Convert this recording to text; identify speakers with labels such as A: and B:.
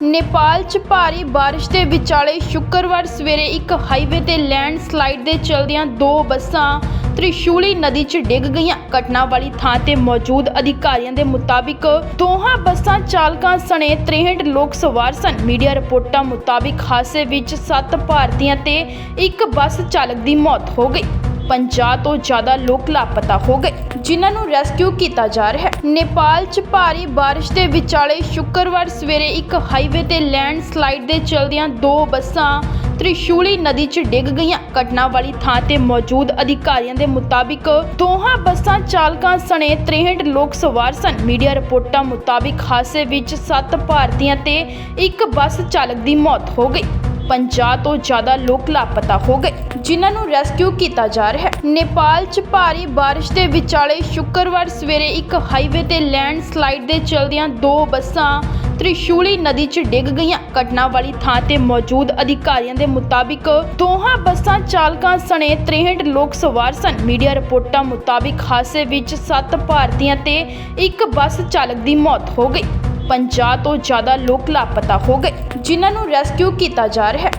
A: ਨੇਪਾਲ 'ਚ ਭਾਰੀ ਬਾਰਿਸ਼ ਦੇ ਵਿਚਾਲੇ ਸ਼ੁੱਕਰਵਾਰ ਸਵੇਰੇ ਇੱਕ ਹਾਈਵੇ ਤੇ ਲੈਂਡਸਲਾਈਡ ਦੇ ਚਲਦਿਆਂ ਦੋ ਬੱਸਾਂ ਤ੍ਰਿਸ਼ੂਲੀ ਨਦੀ 'ਚ ਡਿੱਗ ਗਈਆਂ। ਘਟਨਾ ਵਾਲੀ ਥਾਂ ਤੇ ਮੌਜੂਦ ਅਧਿਕਾਰੀਆਂ ਦੇ ਮੁਤਾਬਿਕ ਦੋਹਾਂ ਬੱਸਾਂ ਚਾਲਕਾਂ ਸਣੇ 63 ਲੋਕ ਸਵਾਰ ਸਨ। ਮੀਡੀਆ ਰਿਪੋਰਟਾਂ ਮੁਤਾਬਿਕ ਹਾਦਸੇ ਵਿੱਚ 7 ਭਾਰਤੀਆਂ ਤੇ ਇੱਕ ਬੱਸ ਚਾਲਕ ਦੀ ਮੌਤ ਹੋ ਗਈ। 50 ਤੋਂ ਜ਼ਿਆਦਾ ਲੋਕ ਲਾਪਤਾ ਹੋ ਗਏ, ਜਿਨ੍ਹਾਂ ਨੂੰ ਰੈਸਕਿਊ ਕੀਤਾ ਜਾ ਰਿਹਾ ਹੈ। ਨੇਪਾਲ 'ਚ ਭਾਰੀ ਬਾਰਿਸ਼ ਦੇ ਵਿਚਾਲੇ ਸ਼ੁੱਕਰਵਾਰ ਸਵੇਰੇ ਇੱਕ ਹਾਈਵੇ ਤੇ ਲੈਂਡ ਦੇ ਚਲਦਿਆਂ ਦੋ ਬੱਸਾਂ ਤ੍ਰਿਸ਼ੂਲੀ ਨਦੀ 'ਚ ਡਿੱਗ ਗਈਆਂ। ਘਟਨਾ ਵਾਲੀ ਥਾਂ ਤੇ ਮੌਜੂਦ ਅਧਿਕਾਰੀਆਂ ਦੇ ਮੁਤਾਬਿਕ ਦੋਹਾਂ ਬੱਸਾਂ ਚਾਲਕਾਂ ਸਣੇ 63 ਲੋਕ ਸਵਾਰ ਸਨ। ਮੀਡੀਆ ਰਿਪੋਰਟਾਂ ਮੁਤਾਬਿਕ ਹਾਦਸੇ ਵਿੱਚ 7 ਭਾਰਤੀਆਂ ਤੇ ਇੱਕ ਬੱਸ ਚਾਲਕ ਦੀ ਮੌਤ ਹੋ ਗਈ। 50 ਤੋਂ ਜ਼ਿਆਦਾ ਲੋਕ ਲਾਪਤਾ ਹੋ ਗਏ, ਜਿਨ੍ਹਾਂ ਨੂੰ ਰੈਸਕਿਊ ਕੀਤਾ ਜਾ ਰਿਹਾ ਹੈ। ਨੇਪਾਲ 'ਚ ਭਾਰੀ ਬਾਰਿਸ਼ ਦੇ ਵਿਚਾਲੇ ਸ਼ੁੱਕਰਵਾਰ ਸਵੇਰੇ ਇੱਕ ਹਾਈਵੇ ਤੇ ਲੈਂਡ ਦੇ ਚਲਦਿਆਂ ਦੋ ਬੱਸਾਂ ਤ੍ਰਿਸ਼ੂਲੀ ਨਦੀ 'ਚ ਡਿੱਗ ਗਈਆਂ। ਘਟਨਾ ਵਾਲੀ ਥਾਂ ਤੇ ਮੌਜੂਦ ਅਧਿਕਾਰੀਆਂ ਦੇ ਮੁਤਾਬਿਕ ਦੋਹਾਂ ਬੱਸਾਂ ਚਾਲਕਾਂ ਸਣੇ 63 ਲੋਕ ਸਵਾਰ ਸਨ। ਮੀਡੀਆ ਰਿਪੋਰਟਾਂ ਮੁਤਾਬਿਕ ਹਾਦਸੇ ਵਿੱਚ 7 ਭਾਰਤੀਆਂ ਤੇ ਇੱਕ ਬੱਸ ਚਾਲਕ ਦੀ ਮੌਤ ਹੋ ਗਈ। 50 ਤੋਂ ਜ਼ਿਆਦਾ ਲੋਕ ਲਾਪਤਾ ਹੋ ਗਏ ਜਿਨ੍ਹਾਂ ਨੂੰ ਰੈਸਕਿਊ ਕੀਤਾ ਜਾ ਰਿਹਾ ਹੈ।